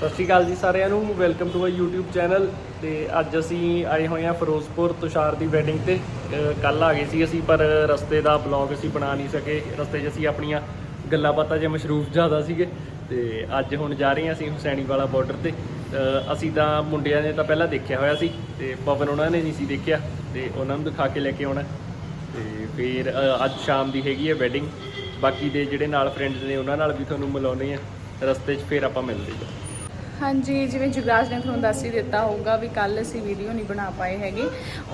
ਸਤਿ ਸ਼੍ਰੀ ਅਕਾਲ ਜੀ ਸਾਰਿਆਂ ਨੂੰ welcome to my YouTube channel ਤੇ ਅੱਜ ਅਸੀਂ ਆਏ ਹੋਏ ਹਾਂ ਫਿਰੋਜ਼ਪੁਰ ਤੁਸ਼ਾਰ ਦੀ ਵੈਡਿੰਗ ਤੇ। ਕੱਲ ਆ ਗਏ ਸੀ ਅਸੀਂ, ਪਰ ਰਸਤੇ ਦਾ ਬਲੌਗ ਅਸੀਂ ਬਣਾ ਨਹੀਂ ਸਕੇ। ਰਸਤੇ 'ਚ ਅਸੀਂ ਆਪਣੀਆਂ ਗੱਲਾਂ ਬਾਤਾਂ 'ਚ ਮਸ਼ਰੂਫ ਜ਼ਿਆਦਾ ਸੀਗੇ। ਤੇ ਅੱਜ ਹੁਣ ਜਾ ਰਹੇ ਹਾਂ ਅਸੀਂ ਹੁਸੈਣੀ ਵਾਲਾ ਬਾਰਡਰ ਤੇ ਅਸੀਂ ਤਾਂ ਮੁੰਡਿਆਂ ਨੇ ਤਾਂ ਪਹਿਲਾਂ ਦੇਖਿਆ ਹੋਇਆ ਸੀ, ਤੇ ਪਵਨ ਉਹਨਾਂ ਨੇ ਨਹੀਂ ਸੀ ਦੇਖਿਆ। ਤੇ ਉਹਨਾਂ ਨੂੰ ਦਿਖਾ ਕੇ ਲੈ ਕੇ ਆਉਣਾ। ਤੇ ਫਿਰ ਅੱਜ ਸ਼ਾਮ ਦੀ ਹੈਗੀ ਹੈ ਵੈਡਿੰਗ ਬਾਕੀ ਦੇ ਜਿਹੜੇ ਨਾਲ ਫਰੈਂਡਸ ਨੇ, ਉਹਨਾਂ ਨਾਲ ਵੀ ਤੁਹਾਨੂੰ ਮਿਲਾਉਣੇ ਆ ਰਸਤੇ 'ਚ ਫਿਰ ਆਪਾਂ ਮਿਲਦੇ ਹਾਂ। ਹਾਂਜੀ ਜਿਵੇਂ ਜੁਗਰਾਜ ਨੇ ਤੁਹਾਨੂੰ ਦੱਸ ਹੀ ਦਿੱਤਾ ਹੋਊਗਾ ਵੀ ਕੱਲ ਅਸੀਂ ਵੀਡੀਓ ਨਹੀਂ ਬਣਾ ਪਾਏ ਹੈਗੇ।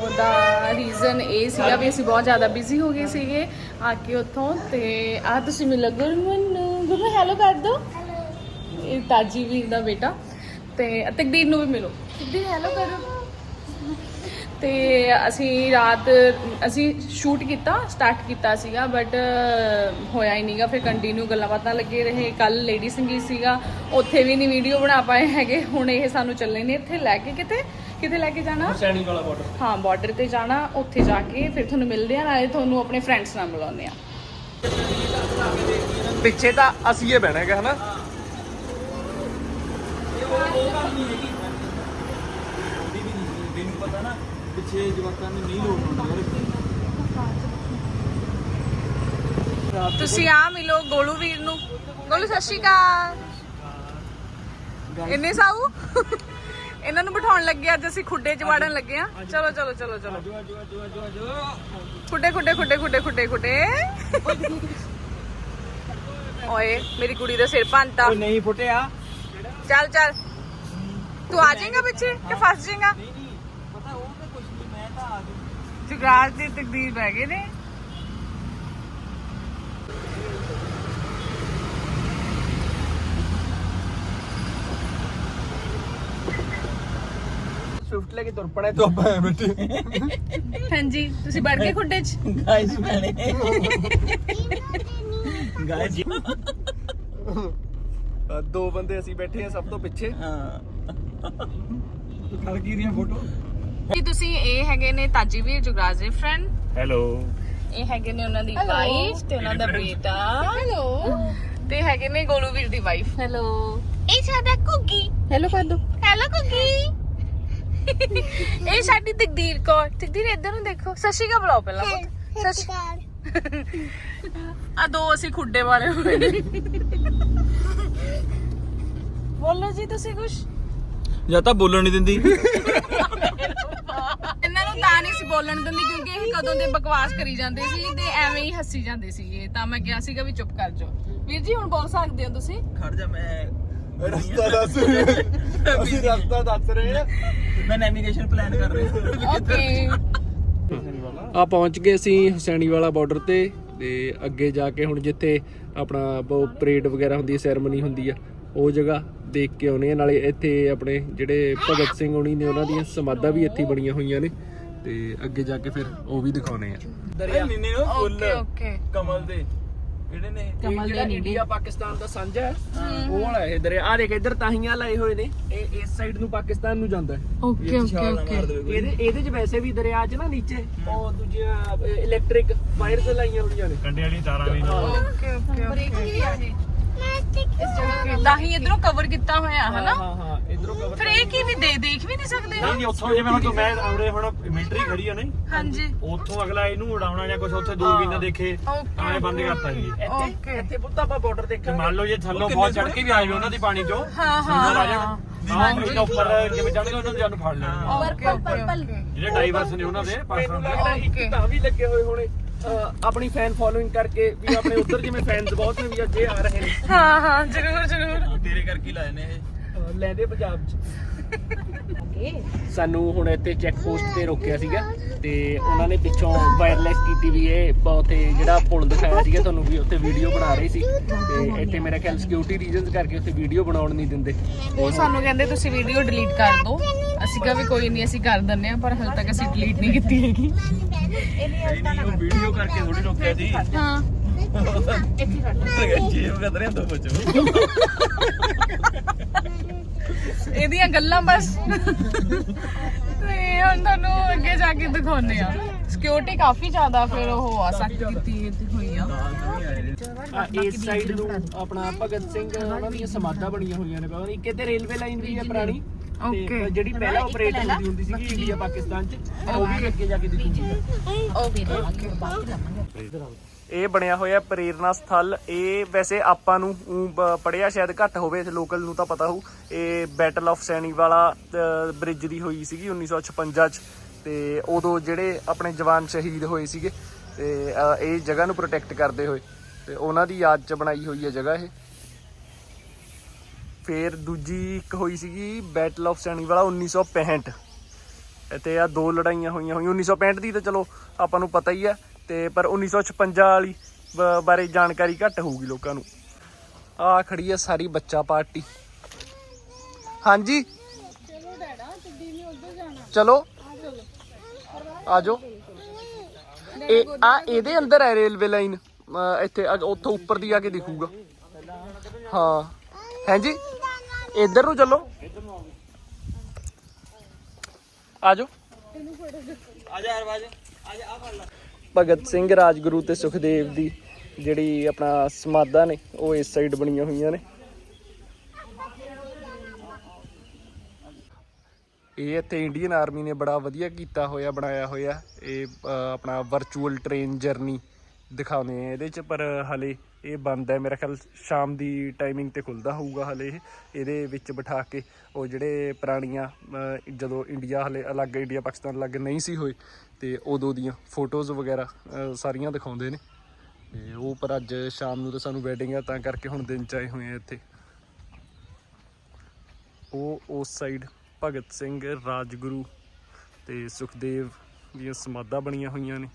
ਉਹਦਾ ਰੀਜ਼ਨ ਇਹ ਸੀਗਾ ਵੀ ਅਸੀਂ ਬਹੁਤ ਜ਼ਿਆਦਾ ਬਿਜ਼ੀ ਹੋ ਗਏ ਸੀਗੇ ਆ ਕੇ ਉੱਥੋਂ ਤੇ ਆ ਤੁਸੀਂ ਮਿਲੋ ਗੁਰਮਨ ਨੂੰ ਗੁਰਮਨ ਹੈਲੋ ਕਰ ਦੋ। ਇਹ ਤਾਜੀ ਵੀਰ ਦਾ ਬੇਟਾ ਤੇ ਤਕਦੀਰ ਨੂੰ ਵੀ ਮਿਲੋ। ਤਕਦੀਰ ਹੈਲੋ ਕਰੋ। ਤੇ ਅਸੀਂ ਰਾਤ ਅਸੀਂ ਸ਼ੂਟ ਕੀਤਾ ਸਟਾਰਟ ਕੀਤਾ ਸੀਗਾ ਬਟ ਹੋਇਆ ਹੀ ਨਹੀਂਗਾ ਫਿਰ ਕੰਟੀਨਿਊ ਗੱਲਾਂ ਬਾਤਾਂ ਲੱਗੇ ਰਹੇ। ਕੱਲ ਲੇਡੀ ਸੰਗੀਤ ਸੀਗਾ ਉੱਥੇ ਵੀ ਨਹੀਂ ਵੀਡੀਓ ਬਣਾ ਪਾਏ ਹੈਗੇ ਹੁਣ ਇਹ ਸਾਨੂੰ ਚੱਲੇ ਨੇ ਇੱਥੇ ਲੈ ਕੇ ਕਿਤੇ ਕਿਤੇ ਲੈ ਕੇ ਜਾਣਾ? ਹੁਸੈਣੀ ਵਾਲਾ ਬਾਰਡਰ ਹਾਂ ਬਾਰਡਰ ਤੇ ਜਾਣਾ ਉੱਥੇ ਜਾ ਕੇ ਫਿਰ ਤੁਹਾਨੂੰ ਮਿਲਦੇ ਆ ਨਾਲੇ ਤੁਹਾਨੂੰ ਆਪਣੇ ਫਰੈਂਡਸ ਨਾਲ ਮਿਲਾਉਂਦੇ ਆ। ਪਿੱਛੇ ਤਾਂ ਅਸੀਂ ਇਹ ਬਹਿਣਾ ਹੈਗਾ ਹਨਾ? ਮੈਨੂੰ ਪਤਾ ਨਾ। ਪਿੱਛੇ ਜਵਾਕਾਂ ਨੂੰ ਨਹੀਂ ਲੋੜ ਹੁੰਦੀ ਯਾਰ। ਤੁਸੀਂ ਆ ਮਿਲੋ ਗੋਲੂ ਵੀਰ ਨੂੰ। ਗੋਲੂ ਸਤਿ ਸ਼੍ਰੀ ਅਕਾਲ। ਇੰਨੇ ਸਾਊ? ਇਹਨਾਂ ਨੂੰ ਬਿਠਾਉਣ ਲੱਗੇ ਅੱਜ ਅਸੀਂ ਖੁੱਡੇ ਚ ਵਾੜਨ ਲੱਗੇ ਆ ਚਲੋ ਚਲੋ ਚਲੋ ਚਲੋ। ਖੁੱਡੇ ਖੁੱਡੇ ਖੁੱਡੇ ਖੁੱਡੇ ਖੁੱਡੇ ਖੁੱਡੇ। ਓਏ ਮੇਰੀ ਕੁੜੀ ਦਾ ਸਿਰ ਭੰਨਤਾ। ਓਏ ਨਹੀਂ ਫੁੱਟਿਆ। ਚੱਲ ਚੱਲ। ਤੂੰ ਆ ਜਾਏਗਾ ਪਿੱਛੇ ਕਿ ਫਸ ਜਾਏਗਾ ਨਹੀਂ ਨਹੀਂ ਪਤਾ ਉਹ ਤਾਂ ਕੁਝ ਨਹੀਂ ਮੈਂ ਤਾਂ ਆ ਗਿਆ ਜੁਗਰਾਜ ਦੀ ਤਕਦੀਰ ਬਹਿ ਗਏ ਨੇ ਸਵਿਫਟ ਲੈ ਕੇ ਤੁਰ ਪਣਾ ਤੂੰ ਆਪਾਂ ਬੈਠੇ ਹਾਂਜੀ ਤੁਸੀਂ ਵੜ ਗਏ ਖੁੱਡੇ ਚ ਗਾਇਸ ਮੈਨੇ ਗਾਇਸ ਦੋ ਬੰਦੇ ਅਸੀਂ ਬੈਠੇ ਆ ਸਭ ਤੋਂ ਪਿੱਛੇ ਹਾਂ ਖੜਕੀ ਦੀਆਂ ਫੋਟੋ ਜੀ ਤੁਸੀਂ ਇਹ ਹੈਗੇ ਨੇ ਤਾਜੀ ਵੀਰ ਜੁਗਰਾਜ ਦੇ ਫਰੈਂਡ ਹੈਲੋ ਇਹ ਹੈਗੇ ਨੇ ਉਹਨਾਂ ਦੀ ਵਾਈਫ ਤੇ ਉਹਨਾਂ ਦਾ ਬੇਟਾ। ਹੈਲੋ ਤੇ ਹੈਗੇ ਨੇ ਗੋਲੂ ਵੀਰ ਦੀ ਵਾਈਫ ਹੈਲੋ ਇਹ ਸਾਡਾ ਕੁੱਗੀ ਹੈਲੋ ਕਰ ਦੋ ਹੈਲੋ ਕੁੱਗੀ ਇਹ ਸਾਡੀ ਤਕਦੀਰ ਕੌਰ। ਤਕਦੀਰ ਇੱਧਰ ਨੂੰ ਦੇਖੋ। ਸਸ਼ੀ ਕਾ ਬੁਲਾਓ ਪਹਿਲਾਂ ਪੁੱਤ। ਸਸ਼ੀ ਆ ਦੋ ਅਸੀਂ ਖੁੱਡੇ ਵਾਲੇ ਹੋਏ ਨੇ। ਬੋਲੋ ਜੀ ਤੁਸੀਂ ਕੁਝ ਜਾਂ ਤਾਂ ਬੋਲਣ ਨਹੀਂ ਦਿੰਦੀ। ਨੂੰ ਤਾਂ ਨਹੀਂ ਸੀ ਬੋਲਣ ਦਿੰਦੀ ਕਿਉਂਕਿ ਇਹ ਕਦੋਂ ਦੇ ਬਕਵਾਸ ਕਰੀ ਜਾਂਦੇ ਸੀ ਤੇ ਐਵੇਂ ਹੀ ਹੱਸੀ ਜਾਂਦੇ ਸੀਗੇ। ਤਾਂ ਮੈਂ ਕਿਹਾ ਸੀਗਾ ਵੀ ਚੁੱਪ ਕਰ ਜਾਓ। ਵੀਰ ਜੀ ਹੁਣ ਬੋਲ ਸਕਦੇ ਹੋ ਤੁਸੀਂ? ਖੜ ਜਾ ਮੈਂ ਰਸਤਾ ਦੱਸ ਅਸੀਂ ਰਸਤਾ ਦੱਸ ਰਹੇ ਆ ਮੈਂ ਨੈਵੀਗੇਸ਼ਨ ਪਲਾਨ ਕਰ ਰਿਹਾ। ਓਕੇ ਆ ਪਹੁੰਚ ਗਏ ਅਸੀਂ ਹੁਸੈਣੀ ਵਾਲਾ ਬਾਰਡਰ ਤੇ ਤੇ ਅੱਗੇ ਜਾ ਕੇ ਹੁਣ ਜਿੱਥੇ ਆਪਣਾ ਪਰੇਡ ਵਗੈਰਾ ਹੁੰਦੀ ਹੈ ਸੈਰਮਨੀ ਹੁੰਦੀ ਆ ਉਹ ਜਗ੍ਹਾ ਦੇਖ ਕੇ ਆਉਨੇ ਆ ਨਾਲੇ ਇੱਥੇ ਆਪਣੇ ਜਿਹੜੇ ਭਗਤ ਸਿੰਘ ਹੋਣੀ ਨੇ ਉਹਨਾਂ ਦੀਆਂ ਸਮਾਧਾਂ ਵੀ ਇੱਥੇ ਹੀ ਬਣੀਆਂ ਹੋਈਆਂ ਨੇ। ਤੇ ਅੱਗੇ ਜਾ ਕੇ ਫਿਰ ਉਹ ਵੀ ਦਿਖਾਉਨੇ ਆ। ਦਰਿਆ। ਨੀਨੇ ਨੂੰ ਫੁੱਲ। Okay okay. ਕਮਲ ਦੇ। ਕਿਹੜੇ ਨੇ? ਕਮਲ ਦੇ ਨੀਡੇ ਇੰਡੀਆ ਪਾਕਿਸਤਾਨ ਦਾ ਸਾਂਝਾ ਹੈ ਉਹ ਵਾਲਾ ਇਹ ਦਰਿਆ। ਆ ਦੇਖ ਇੱਧਰ ਤਾਹੀਆਂ ਲਾਏ ਹੋਏ ਨੇ। ਇਹ ਇਸ ਸਾਈਡ ਨੂੰ ਪਾਕਿਸਤਾਨ ਨੂੰ ਜਾਂਦਾ ਹੈ। ਓਕੇ ਓਕੇ ਨਾ ਇਹਦੇ ਇਹਦੇ ਚ ਵੈਸੇ ਵੀ ਦਰਿਆ 'ਚ ਨਾ ਨੀਚੇ ਉਹ ਦੂਜੀਆਂ ਇਲੈਕਟ੍ਰਿਕ ਵਾਇਰਸ ਲਾਈਆਂ ਹੋਈਆਂ ਨੇ। ਕੰਡੇ ਵਾਲੀ ਤਾਰਾਂ ਵੀ ਨੇ। ਓਕੇ ਓਕੇ ਬ੍ਰੇਕ ਹੀ ਆ ਇਸ ਜਗ੍ਹਾ ਤੇ। ਹੀ ਇਧਰੋਂ ਕਵਰ ਕੀਤਾ ਹੋਇਆ ਹਨਾ? ਹਾਂ ਹਾਂ। ਇਧਰੋਂ ਕਵਰ ਫਿਰ ਇਹ ਕੀ ਵੀ ਦੇ ਦੇਖ ਵੀ ਨਹੀਂ ਸਕਦੇ ਨਹੀਂ ਨਹੀਂ ਉੱਥੋਂ ਜਿਵੇਂ ਹੁਣ ਤੂੰ ਮੈਂ ਆਉਰੇ ਹੁਣ ਮਿਲਟਰੀ ਖੜੀ ਆ ਨਹੀਂ ਹਾਂਜੀ। ਉੱਥੋਂ ਅਗਲਾ ਇਹਨੂੰ ਉਡਾਉਣਾ ਜਾਂ ਕੁਝ ਉੱਥੇ ਦੂਰਬੀਨ ਨਾਲ ਦੇਖੇ ਓਕੇ। ਐਂ ਬੰਦ ਕਰਤਾ ਜੀ। ਇੱਥੇ Okay. ਇੱਥੇ ਪੁੱਤ ਆਪਾਂ ਬਾਰਡਰ ਤੇ ਦੇਖਾਂਗੇ। ਮੰਨ ਲਓ ਜੇ ਥੱਲੋਂ ਬਹੁਤ ਚੜ ਕੇ ਵੀ ਆ ਜਾਵੇ ਉਹਨਾਂ ਦੀ ਪਾਣੀ ਚੋਂ ਹਾਂ ਅੰਦਰ ਆ ਹਾਂ। ਜਾਣ ਹਾਂ ਇਹਨਾਂ ਉੱਪਰ ਜਿਵੇਂ ਚੜ ਗਏ ਉਹਨਾਂ ਨੂੰ ਜਾਨ ਫੜ ਲੈਣਗੇ ਓਕੇ ਓਕੇ ਜਿਹੜੇ ਡਾਈਵਰਸ ਨੇ ਉਹਨਾਂ ਦੇ ਮੈਨੂੰ ਪਾਕਿਸਤਾਨ ਦੇ ਲੱਗਦਾ ਇੱਕ Okay. ਤਾਂ ਵੀ ਲੱਗੇ ਹੋਏ ਹੋਣੇ। ਅਹ ਆਪਣੀ ਫੈਨ ਫੋਲੋਇੰਗ ਕਰਕੇ ਵੀ ਆਪਣੇ ਉੱਧਰ ਜਿਵੇਂ ਫੈਨਸ ਬਹੁਤ ਨੇ ਵੀ ਅੱਜ ਇਹ ਆ ਰਹੇ ਨੇ। ਹਾਂ ਹਾਂ ਜ਼ਰੂਰ ਜ਼ਰੂਰ। ਤੇਰੇ ਕਰਕੇ ਹੀ ਲਾਏ ਨੇ ਇਹ। ਲੈਂਦੇ ਪੰਜਾਬ 'ਚ। ਸਾਨੂੰ ਹੁਣ ਇੱਥੇ ਚੈੱਕ ਪੋਸਟ ਤੇ ਰੋਕਿਆ ਸੀਗਾ ਤੇ ਉਹਨਾਂ ਨੇ ਪਿੱਛੋਂ ਵਾਇਰਲੈਸ ਕੀਤੀ ਵੀ ਇਹ ਬ- ਉੱਥੇ ਜਿਹੜਾ ਪੁਲ ਦਿਖਾਇਆ ਸੀਗਾ ਤੁਹਾਨੂੰ ਵੀ ਉੱਥੇ ਵੀਡੀਓ ਬਣਾ ਰਹੇ ਸੀ। ਤੇ ਇੱਥੇ ਮੇਰਾ ਖਿਆਲ ਸਿਕਿਉਰਿਟੀ ਰੀਜ਼ਨਸ ਕਰਕੇ ਉੱਥੇ ਵੀਡੀਓ ਬਣਾਉਣ ਨਹੀਂ ਦਿੰਦੇ। ਉਹ ਸਾਨੂੰ ਕਹਿੰਦੇ ਤੁਸੀਂ ਵੀਡੀਓ ਡਿਲੀਟ ਕਰ ਦਿਓ। ਅਸੀਂ ਕਿਹਾ ਵੀ ਕੋਈ ਨਹੀਂ ਅਸੀਂ ਕਰ ਦਿੰਨੇ ਆ ਪਰ ਹਲ ਤੱਕ ਅਸੀਂ ਡਿਲੀਟ ਨਹੀਂ ਕੀਤੀ ਹੈਗੀ। ਨਹੀਂ ਉਹ ਵੀਡੀਓ ਕਰਕੇ ਥੋੜੀ ਰੋਕਿਆ ਸੀ। ਹਾਂ। ਜੀਵ ਕਦਰੇ ਤੋਂ ਬਚੋ। ਇਹਦੀਆਂ ਗੱਲਾਂ ਬਸ। ਤੇ ਹੁਣ ਤੁਹਾਨੂੰ ਅੱਗੇ ਜਾ ਕੇ ਦਿਖਾਉਨੇ ਆ ਸਿਕਿਉਰਿਟੀ ਕਾਫੀ ਜ਼ਿਆਦਾ ਫਿਰ ਉਹ ਆ ਸਖਤ ਕੀਤੀ ਹੋਈ ਆ। ਆ ਇਸ ਸਾਈਡ ਨੂੰ ਆਪਣਾ ਭਗਤ ਸਿੰਘ ਉਹਨਾਂ ਦੀਆਂ ਸਮਾਧਾਂ ਬਣੀਆਂ ਹੋਈਆਂ ਨੇ। ਪਤਾ ਨਹੀਂ ਕਿਤੇ ਰੇਲਵੇ ਲਾਈਨ ਵੀ ਹੈ ਪੁਰਾਣੀ। Okay. ਜਿਹੜੀ ਪਹਿਲਾਂ ਆਪਰੇਟ ਹੁੰਦੀ ਹੁੰਦੀ ਸੀਗੀ ਇੰਡੀਆ ਪਾਕਿਸਤਾਨ ਚ ਉਹ ਵੀ ਅੱਗੇ ਜਾ ਕੇ ਦਿਖੂਗੀ। ਇਹ ਬਣਿਆ ਹੋਇਆ ਪ੍ਰੇਰਨਾ ਸਥਲ। ਇਹ ਵੈਸੇ ਆਪਾਂ ਨੂੰ ਪੜਿਆ ਸ਼ਾਇਦ ਘੱਟ ਹੋਵੇ ਲੋਕਲ ਨੂੰ ਤਾਂ ਪਤਾ ਹੋਊ। ਇਹ ਬੈਟਲ ਆਫ ਸੈਣੀ ਵਾਲਾ ਬ੍ਰਿਜ ਦੀ ਹੋਈ ਸੀਗੀ 1956 ਚ। ਤੇ ਉਦੋਂ ਜਿਹੜੇ ਆਪਣੇ ਜਵਾਨ ਸ਼ਹੀਦ ਹੋਏ ਸੀਗੇ, ਤੇ ਇਹ ਜਗ੍ਹਾ ਨੂੰ ਪ੍ਰੋਟੈਕਟ ਕਰਦੇ ਹੋਏ। ਤੇ ਉਹਨਾਂ ਦੀ ਯਾਦ ਚ ਬਣਾਈ ਹੋਈ ਹੈ ਜਗ੍ਹਾ ਇਹ। ਫਿਰ ਦੂਜੀ ਇੱਕ ਹੋਈ ਸੀਗੀ ਬੈਟਲ ਆਫ ਸੈਣੀ ਵਾਲਾ 1965 ਇੱਥੇ ਆ ਦੋ ਲੜਾਈਆਂ ਹੋਈਆਂ ਹੋਈਆਂ। 1965 ਦੀ ਤਾਂ ਚਲੋ ਆਪਾਂ ਨੂੰ ਪਤਾ ਹੀ ਹੈ ਤੇ ਪਰ 1956 ਵਾਲੀ ਬਾਰੇ ਜਾਣਕਾਰੀ ਘੱਟ ਹੋਊਗੀ ਲੋਕਾਂ ਨੂੰ। ਆ ਖੜੀ ਹੈ ਸਾਰੀ ਬੱਚਾ ਪਾਰਟੀ। ਹਾਂਜੀ? ਚਲੋ ਡੈਡਾ ਟੱਡੀ ਨੇ ਉੱਧਰ ਜਾਣਾ। ਚਲੋ। ਆ ਜਾਓ। ਇਹ ਆ ਇਹਦੇ ਅੰਦਰ ਹੈ ਰੇਲਵੇ ਲਾਈਨ। ਇੱਥੇ ਆ- ਉੱਥੋਂ ਉੱਪਰ ਦੀ ਆ ਕੇ ਦਿਖੂਗਾ। ਹਾਂ। ਹਾਂਜੀ? ਇੱਧਰ ਨੂੰ ਚੱਲੋ। ਆ ਜਾਓ। ਆ ਜਾ ਅਰਵਾਜ ਆ ਜਾ ਆ ਫੜ ਲੈ। ਭਗਤ ਸਿੰਘ ਰਾਜਗੁਰੂ ਤੇ ਸੁਖਦੇਵ ਦੀ ਜਿਹੜੀ ਆਪਣਾ ਸਮਾਧਾਂ ਨੇ, ਉਹ ਇਸ ਸਾਈਡ ਬਣੀਆਂ ਹੋਈਆਂ ਨੇ। ਇਹ ਇੱਥੇ ਇੰਡੀਅਨ ਆਰਮੀ ਨੇ ਬੜਾ ਵਧੀਆ ਕੀਤਾ ਹੋਇਆ, ਬਣਾਇਆ ਹੋਇਆ। ਇਹ ਆਪਣਾ ਵਰਚੁਅਲ ਟ੍ਰੇਨ ਜਰਨੀ ਦਿਖਾਉਂਦੇ ਆ ਇਹਦੇ ਚ, ਪਰ ਹਲੇ ਇਹ ਬੰਦ ਹੈ। ਮੇਰਾ ਖਿਆਲ ਸ਼ਾਮ ਦੀ ਟਾਈਮਿੰਗ ਤੇ ਖੁੱਲਦਾ ਹੋਊਗਾ ਹਲੇ ਇਹ। ਇਹਦੇ ਵਿੱਚ ਬਿਠਾ ਕੇ ਉਹ ਜਿਹੜੇ ਪੁਰਾਣੀਆਂ ਜਦੋਂ ਇੰਡੀਆ ਹਲੇ ਅਲੱਗ ਇੰਡੀਆ ਪਾਕਿਸਤਾਨ ਅਲੱਗ ਨਹੀਂ ਸੀ ਹੋਏ ਤੇ ਉਦੋਂ ਦੀਆਂ ਫੋਟੋਜ਼ ਵਗੈਰਾ ਸਾਰੀਆਂ ਦਿਖਾਉਂਦੇ ਨੇ। ਤੇ ਉਹ ਪਰ ਅੱਜ ਸ਼ਾਮ ਨੂੰ ਤਾਂ ਸਾਨੂੰ ਵੈਡਿੰਗ ਆ, ਤਾਂ ਕਰਕੇ ਹੁਣ ਦਿਨ ਚ ਆਏ ਹੋਏ ਆ ਇੱਥੇ। ਉਹ ਉਸ ਸਾਈਡ ਭਗਤ ਸਿੰਘ, ਰਾਜਗੁਰੂ ਤੇ ਸੁਖਦੇਵ ਦੀਆਂ ਸਮਾਧਾਂ ਬਣੀਆਂ ਹੋਈਆਂ ਨੇ।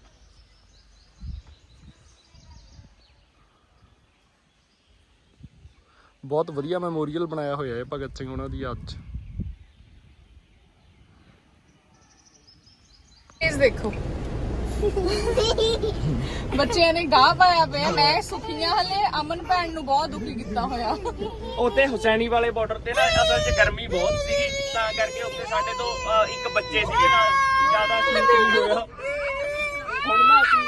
ਬਹੁਤ ਵਧੀਆ ਮੈਮੋਰੀਅਲ ਬਣਾਇਆ ਹੋਇਆ ਹੈ ਭਗਤ ਸਿੰਘ ਉਹਨਾਂ ਦੀ ਯਾਦ 'ਚ ਦੇਖੋ ਬੱਚਿਆਂ ਨੇ ਗਾਹ ਪਾਇਆ ਪਿਆ। ਮੈਂ ਸੁਖੀਆਂ ਹਲੇ ਅਮਨ ਭੈਣ ਨੂੰ ਬਹੁਤ ਦੁਖੀ ਕੀਤਾ ਹੋਇਆ। ਉੱਥੇ ਹੁਸੈਨੀ ਵਾਲੇ ਬਾਰਡਰ ਤੇ ਨਾ ਅਸਲ 'ਚ ਗਰਮੀ ਬਹੁਤ ਸੀਗੀ ਤਾਂ ਕਰਕੇ ਉੱਥੇ ਸਾਡੇ ਤੋਂ ਇੱਕ ਬੱਚੇ ਸੀਗੇ ਨਾਲ ਜ਼ਿਆਦਾ ਸ਼ੂਟਿੰਗ ਹੋਇਆ। ਹੁਣ ਨਾ ਅਸੀਂ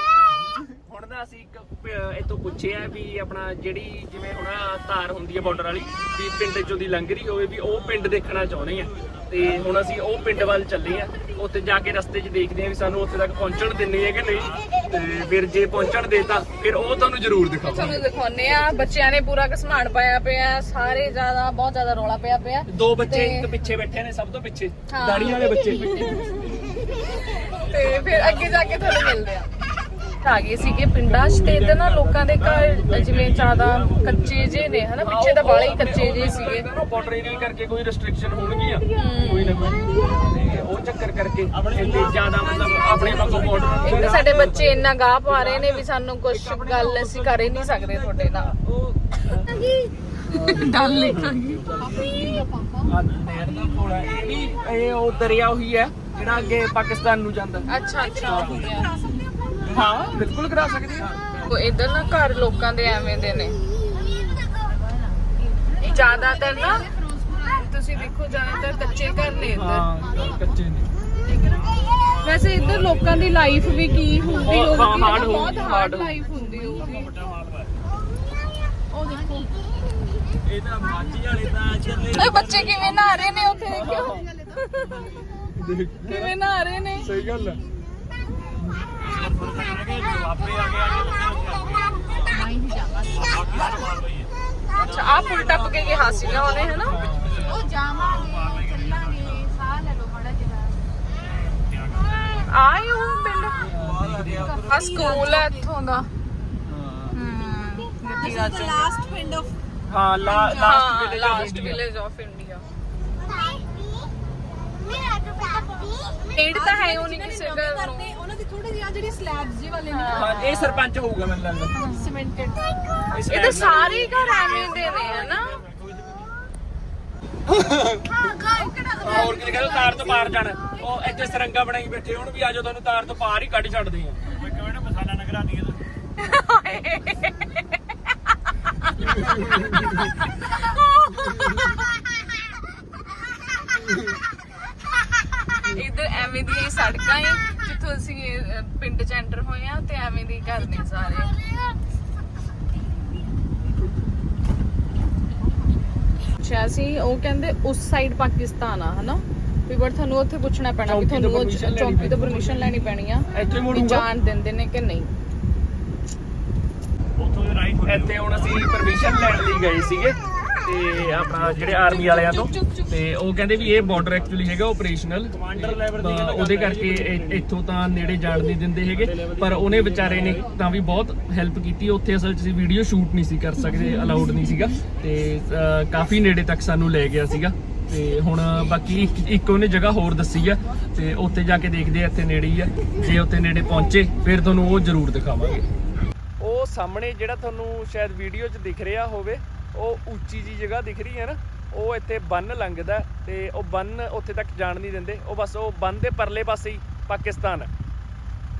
ਨਾ ਅਸੀਂ ਇੱਕ ਪ- ਇਹ ਤੋਂ ਪੁੱਛਿਆ ਵੀ ਆਪਣਾ ਜਿਹੜੀ ਜਿਵੇਂ ਹੁਣ ਤਾਰ ਹੁੰਦੀ ਹੈ ਬਾਰਡਰ ਵਾਲੀ ਵੀ ਪਿੰਡ ਚੋਂ ਦੀ ਲੰਘ ਰਹੀ ਹੋਵੇ ਵੀ ਉਹ ਪਿੰਡ ਦੇਖਣਾ ਚਾਹੁੰਦੇ ਆ। ਤੇ ਹੁਣ ਅਸੀਂ ਉਹ ਪਿੰਡ ਵੱਲ ਚੱਲੇ ਆ। ਉੱਥੇ ਜਾ ਕੇ ਰਸਤੇ 'ਚ ਦੇਖਦੇ ਆ ਵੀ ਸਾਨੂੰ ਉੱਥੇ ਤੱਕ ਪਹੁੰਚਣ ਦਿੰਦੇ ਆ ਕਿ ਨਹੀਂ। ਤੇ ਫਿਰ ਜੇ ਪਹੁੰਚਣ ਦੇਤਾ ਫਿਰ ਉਹ ਤੁਹਾਨੂੰ ਜ਼ਰੂਰ ਦਿਖਾਵਾਂਗੇ। ਤੁਹਾਨੂੰ ਦਿਖਾਉਨੇ ਆ। ਬੱਚਿਆਂ ਨੇ ਪੂਰਾ ਘਸਮਾਨ ਪਾਇਆ ਪਿਆ ਸਾਰੇ ਜ਼ਿਆਦਾ ਬਹੁਤ ਜ਼ਿਆਦਾ ਰੌਲਾ ਪਿਆ ਪਿਆ। ਦੋ ਬੱਚੇ ਇੱਕ ਪਿੱਛੇ ਬੈਠੇ ਨੇ ਸਭ ਤੋਂ ਪਿੱਛੇ। ਦਾੜੀ ਵਾਲੇ ਬੱਚੇ। ਤੇ ਫਿਰ ਅੱਗੇ ਜਾ ਕੇ ਤੁਹਾਨੂੰ ਮਿਲਦੇ ਆ। ਆ ਗਏ ਸੀਗੇ ਪਿੰਡਾਂ 'ਚ ਤੇ ਇੱਧਰ ਨਾ ਲੋਕਾਂ ਦੇ ਘਰ ਜਿਵੇਂ ਜ਼ਿਆਦਾ ਕੱਚੇ ਜੇ ਨੇ ਹਨਾ ਪਿੱਛੇ ਤਾਂ ਬਾਲੇ ਹੀ ਕੱਚੇ ਜੇ ਸੀਗੇ। ਬਾਰਡਰ ਏਰੀਆ ਕਰਕੇ ਕੋਈ ਰੈਸਟ੍ਰਿਕਸ਼ਨ ਹੋਣਗੀਆਂ। ਕੋਈ ਨਾ ਕੋਈ। ਤੇ ਉਹ ਚੱਕਰ ਕਰਕੇ ਇੰਨੇ ਜ਼ਿਆਦਾ ਮਤਲਬ ਆਪਣੇ ਵਾਂਗੂ ਬਾਰਡਰ ਇੱਕ ਸਾਡੇ ਬੱਚੇ ਇੰਨਾ ਗਾਹ ਪਾ ਰਹੇ ਨੇ ਵੀ ਸਾਨੂੰ ਕੁਝ ਗੱਲ ਅਸੀਂ ਕਰ ਹੀ ਨਹੀਂ ਸਕਦੇ ਤੁਹਾਡੇ ਨਾਲ। ਡਰ ਲਿਖਾਂਗੇ ਨਹਿਰ ਦਾ ਕੋਲਾ ਇਹ ਵੀ ਇਹ ਉਹ ਦਰਿਆ ਉਹੀ ਹੈ ਜਿਹੜਾ ਅੱਗੇ ਪਾਕਿਸਤਾਨ ਨੂੰ ਜਾਂਦਾ। ਅੱਛਾ ਅੱਛਾ। ਹਾਂ। ਬਿਲਕੁਲ ਕਰਾ ਸਕਦੇ ਆ। ਕੋ ਇਧਰ ਨਾ ਘਰ ਲੋਕਾਂ ਦੇ ਐਵੇਂ ਦੇ ਨੇ। ਜ਼ਿਆਦਾਤਰ ਨਾ ਤੁਸੀਂ ਦੇਖੋ ਜ਼ਿਆਦਾਤਰ ਕੱਚੇ ਘਰ ਨੇ ਇੱਧਰ। ਹਾਂ ਕੱਚੇ ਨੇ। ਵੈਸੇ ਇੱਧਰ ਲੋਕਾਂ ਦੀ ਲਾਈਫ ਵੀ ਕੀ ਹੁੰਦੀ ਹਾਂ, ਹੋਊਗੀ? hard ਬਹੁਤ ਹੋਊਗੀ, ਹਾਰਡ hard ਲਾਈਫ ਹੁੰਦੀ ਹੋਊਗੀ। ਉਹ ਦੇਖੋ। ਇਹ ਤਾਂ ਮਾਝੀ ਵਾਲੇ ਤਾਂ ਚੱਲੇ ਇਹ ਬੱਚੇ ਕਿਵੇਂ ਨਹਾ ਰਹੇ ਨੇ ਉੱਥੇ? ਦੇਖਿਓ ਕਿਵੇਂ ਨਹਾ ਰਹੇ ਨੇ? ਸਹੀ ਗੱਲ ਹੈ ਅੱਛਾ ਆ ਪੁਲ ਟੱਪ ਕੇ ਗਿਆ ਸੀਗਾ ਉਹਨੇ ਹਨਾ ਉਹ ਜਾਵਾਂਗੇ ਚੱਲਾਂਗੇ ਸਾਹ ਲੈ ਲਓ ਮੜਾ ਜਿਹਾ ਆਏ ਉਹ ਪਿੰਡ ਆ ਸਕੂਲ ਹੈ ਇੱਥੋਂ ਦਾ ਹਮ ਗੱਡੀਆਂ ਚ ਲਾਸਟ ਪਿੰਡ ਆਫ ਹਾਂ ਲਾਸਟ ਹਾਂ village last village of India aid ਤਾਂ ਹੈ ਉਹ ਨਹੀਂ ਕਿਸੇ ਗੱਲ ਉਹਨਾਂ ਦੀ ਜਿਹੀ ਜਿਹੜੀ ਸਲੈਬਸ ਜੀ ਵਾਲੇ ਨੇ ਹਾਂ ਇਹ ਸਰਪੰਚ ਹੋਊਗਾ ਮੈਨੂੰ ਲੱਗਦਾ। ਸਿਮੈਂਟਡ ਇਹ ਤਾਂ ਸਾਰੇ ਹੀ ਘਰ ਐਵੇਂ ਦੇ ਨੇ ਹਨਾ ਹੋਰ ਕਿਤੇ ਕਹਿੰਦਾ ਤਾਰ ਤੋਂ ਪਾਰ ਜਾਣਾ। ਉਹ ਇੱਥੇ ਸਰੰਗਾ ਬਣਾਈ ਬੈਠੇ ਹੁਣ ਵੀ ਆਜੋ ਤੁਹਾਨੂੰ ਤਾਰ ਤੋਂ ਪਾਰ ਹੀ ਕੱਢ ਛੱਡਦੇ ਆ। ਕਿਵੇਂ ਨਾ ਮਸਾਲਾ ਨਗਰਾਨੀ ਹੈ ਇਧਰ ਐਵੇਂ ਦੀਆਂ ਹੀ ਸੜਕਾਂ ਏ। ਜਿੱਥੋਂ ਅਸੀਂ ਪਿੰਡ ਚ ਐਂਟਰ ਹੋਏ ਆ ਤੇ ਐਵੇਂ ਦੀ ਘਰ ਨੇ ਸਾਰੇ ਪੁੱਛਿਆ ਉਹ ਕਹਿੰਦੇ ਉਸ ਸਾਈਡ ਪਾਕਿਸਤਾਨ ਆ ਹਨਾ? ਵੀ ਬਟ ਤੁਹਾਨੂੰ ਉੱਥੇ ਪੁੱਛਣਾ ਪੈਣਾ ਵੀ ਤੋਂ ਤੁਹਾਨੂੰ ਉਹ ਚੌਂਕੀ ਤੋਂ ਪਰਮਿਸ਼ਨ ਲੈਣੀ ਪੈਣੀ ਆ ਜਾਣ ਦਿੰਦੇ ਨੇ ਕਿ ਨਹੀਂ। ਉੱਥੋਂ ਦੇ ਰਾਈਟ ਇੱਥੇ ਹੁਣ ਅਸੀਂ ਪਰਮਿਸ਼ਨ ਲੈਣ ਲਈ ਗਏ ਸੀਗੇ। ਤੇ ਆਪਣਾ ਜਿਹੜੇ ਆਰਮੀ ਵਾਲਿਆਂ ਤੋਂ ਤੇ ਉਹ ਕਹਿੰਦੇ ਵੀ ਇਹ ਬਾਰਡਰ ਐਕਚੁਅਲੀ ਹੈਗਾ ਆਪਰੇਸ਼ਨਲ ਕਮਾਂਡਰ ਲੈਵਲ ਦੀ ਤਾਂ ਉਹਦੇ ਕਰਕੇ ਇਹ- ਇੱਥੋਂ ਤਾਂ ਨੇੜੇ ਜਾਣ ਨਹੀਂ ਦਿੰਦੇ ਹੈਗੇ ਪਰ ਉਹਨੇ ਵਿਚਾਰੇ ਨੇ ਤਾਂ ਵੀ ਬਹੁਤ ਹੈਲਪ ਕੀਤੀ। ਉੱਥੇ ਅਸਲ 'ਚ ਅਸੀਂ ਵੀਡੀਓ ਸ਼ੂਟ ਨਹੀਂ ਸੀ ਕਰ ਸਕਦੇ ਅਲਾਉਡ ਨਹੀਂ ਸੀਗਾ। ਤੇ ਅਹ, ਕਾਫੀ ਨੇੜੇ ਤੱਕ ਸਾਨੂੰ ਲੈ ਗਿਆ ਸੀਗਾ। ਤੇ ਹੁਣ ਬਾਕੀ ਇੱਕ- ਇੱਕ ਉਹਨੇ ਜਗ੍ਹਾ ਹੋਰ ਦੱਸੀ ਆ ਤੇ ਉੱਥੇ ਜਾ ਕੇ ਦੇਖਦੇ ਆ ਇੱਥੇ ਨੇੜੇ ਹੀ ਆ। ਜੇ ਉੱਥੇ ਨੇੜੇ ਪਹੁੰਚੇ ਫਿਰ ਤੁਹਾਨੂੰ ਉਹ ਜ਼ਰੂਰ ਦਿਖਾਵਾਂਗੇ। ਉਹ ਸਾਹਮਣੇ ਜਿਹੜਾ ਤੁਹਾਨੂੰ ਸ਼ਾਇਦ ਵੀਡੀਓ 'ਚ ਦਿਖ ਰਿਹਾ ਹੋਵੇ ਉਹ ਉੱਚੀ ਜੀ ਜਗ੍ਹਾ ਦਿਖ ਰਹੀ ਹੈ ਨਾ ਉਹ ਇੱਥੇ ਬੰਨ ਲੰਘਦਾ ਤੇ ਉਹ ਬੰਨ ਉੱਥੇ ਤੱਕ ਜਾਣ ਨਹੀਂ ਦਿੰਦੇ ਉਹ ਬਸ ਉਹ ਬੰਨ ਦੇ ਪਰਲੇ ਪਾਸੇ ਹੀ ਪਾਕਿਸਤਾਨ ਹੈ।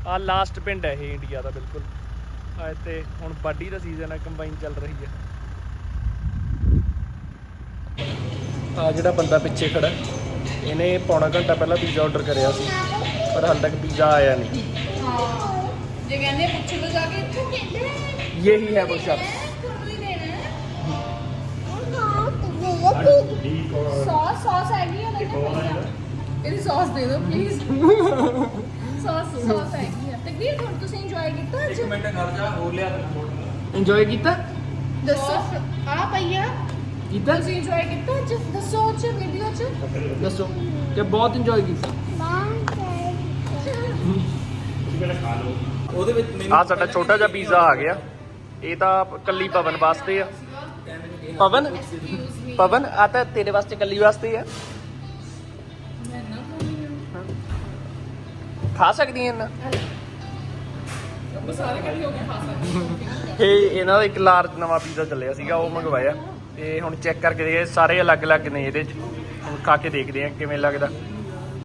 ਆ ਲਾਸਟ ਪਿੰਡ ਹੈ ਇਹ ਇੰਡੀਆ ਦਾ ਬਿਲਕੁਲ। ਆ ਇੱਥੇ ਹੁਣ ਬਾਡੀ ਦਾ ਸੀਜ਼ਨ ਹੈ ਕੰਬਾਈਨ ਚੱਲ ਰਹੀ ਹੈ। ਆ ਜਿਹੜਾ ਬੰਦਾ ਪਿੱਛੇ ਖੜਾ ਇਹਨੇ ਪੌਣਾ ਘੰਟਾ ਪਹਿਲਾਂ ਪੀਜ਼ਾ ਆਰਡਰ ਕਰਿਆ ਸੀ ਪਰ ਹਾਲ ਤੱਕ ਪੀਜ਼ਾ ਆਇਆ ਨਹੀਂ। ਜੇ ਕਹਿੰਦੇ ਪੁੱਛ ਲੋ ਜਾ ਕੇ ਯਹੀ ਹੈ ਉਹ ਸ਼ਖਸ ਸੌਸ ਸੌਸ ਹੈਗੀ ਆ ਇਹਦੀ ਸੌਸ ਦੇ ਦਿਓ ਪਲੀਜ਼ ਸੌਸ ਸੌਸ ਹੈਗੀ ਆ। ਤਕਦੀਰ ਹੁਣ ਤੁਸੀਂ ਇੰਜੋਏ ਕੀਤਾ ਅੱਜ? ਮਿੰਟ ਖੜ ਜਾ ਹੋਰ ਲਿਆ ਇੰਜੋਏ ਕੀਤਾ? ਦੱਸੋ। ਆ ਭਈਆ ਕੀਤਾ? ਤੁਸੀਂ ਇੰਜੋਏ ਕੀਤਾ ਅੱਜ? ਦੱਸੋ ਅੱਜ ਵੀਡੀਓ ਚ। ਦੱਸੋ। ਕਿ ਬਹੁਤ ਇੰਜੋਏ ਕੀਤਾ। ਉਹਦੇ ਵਿੱਚ ਮੈਨੂੰ ਆ ਸਾਡਾ ਛੋਟਾ ਜਿਹਾ ਪੀਜ਼ਾ ਆ ਗਿਆ। ਇਹ ਤਾਂ ਕੱਲੀ ਪਵਨ ਵਾਸਤੇ ਆ। ਪਵਨ ਪਵਨ, ਆ ਤਾਂ ਤੇਰੇ ਵਾਸਤੇ ਕੱਲੀ ਵਾਸਤੇ ਆ। ਖਾ ਸਕਦੀ ਐ ਨਾ ਇਹ ਇਹਨਾਂ ਦਾ ਇੱਕ ਲਾਰਜ ਨਵਾਂ ਪੀਜ਼ਾ ਚੱਲਿਆ ਸੀਗਾ, ਉਹ ਮੰਗਵਾਇਆ। ਤੇ ਹੁਣ ਚੈੱਕ ਕਰਕੇ ਦੇਖੇ ਸਾਰੇ ਅਲੱਗ-ਅਲੱਗ ਨੇ ਇਹਦੇ ਚ। ਹੁਣ ਖਾ ਕੇ ਦੇਖਦੇ ਆ, ਕਿਵੇਂ ਲੱਗਦਾ।